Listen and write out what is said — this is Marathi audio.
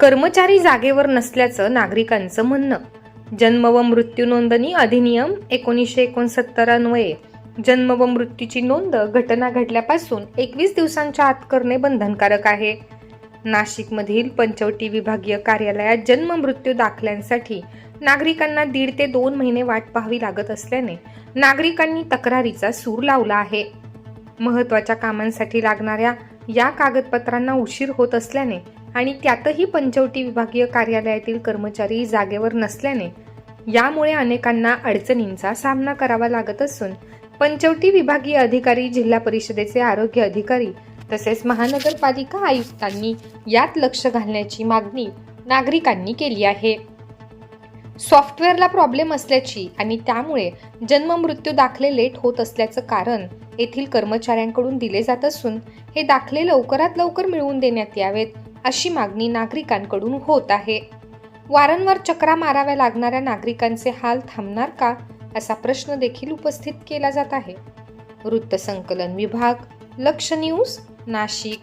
कर्मचारी जागेवर नसल्याचं नागरिकांचं म्हणणं. जन्म व मृत्यू नोंदणी अधिनियम एकोणीसशे एकोणसत्तर अन्वये जन्म व मृत्यूची नोंद घटना घडल्यापासून एकवीस दिवसांच्या आत करणे बंधनकारक आहे. नाशिकमधील पंचवटी विभागीय कार्यालयात जन्म मृत्यू दाखल्यांसाठी नागरिकांना दीड ते दोन महिने वाट पाहावी लागत असल्याने नागरिकांनी तक्रारीचा सूर लावला आहे. महत्त्वाच्या कामांसाठी लागणाऱ्या या कागदपत्रांना उशीर होत असल्याने आणि त्यातही पंचवटी विभागीय कार्यालयातील कर्मचारी जागेवर नसल्याने यामुळे अनेकांना अडचणींचा सामना करावा लागत असून पंचवटी विभागीय अधिकारी जिल्हा परिषदेचे आरोग्य अधिकारी तसेच महानगरपालिका आयुक्तांनी यात लक्ष घालण्याची मागणी नागरिकांनी केली आहे. सॉफ्टवेअरला प्रॉब्लेम असल्याची आणि त्यामुळे जन्म मृत्यू दाखले लेट होत असल्याचं कारण येथील कर्मचाऱ्यांकडून दिले जात असून हे दाखले लवकरात लवकर मिळवून देण्यात यावेत. अशी मागणी नागरिकांकडून होत आहे. वारंवार चक्रा माराव्या लागणाऱ्या नागरिकांचे हाल थांबणार का? असा प्रश्न देखील उपस्थित केला जात आहे. वृत्तसंकलन विभाग लक्ष न्यूज नाशिक.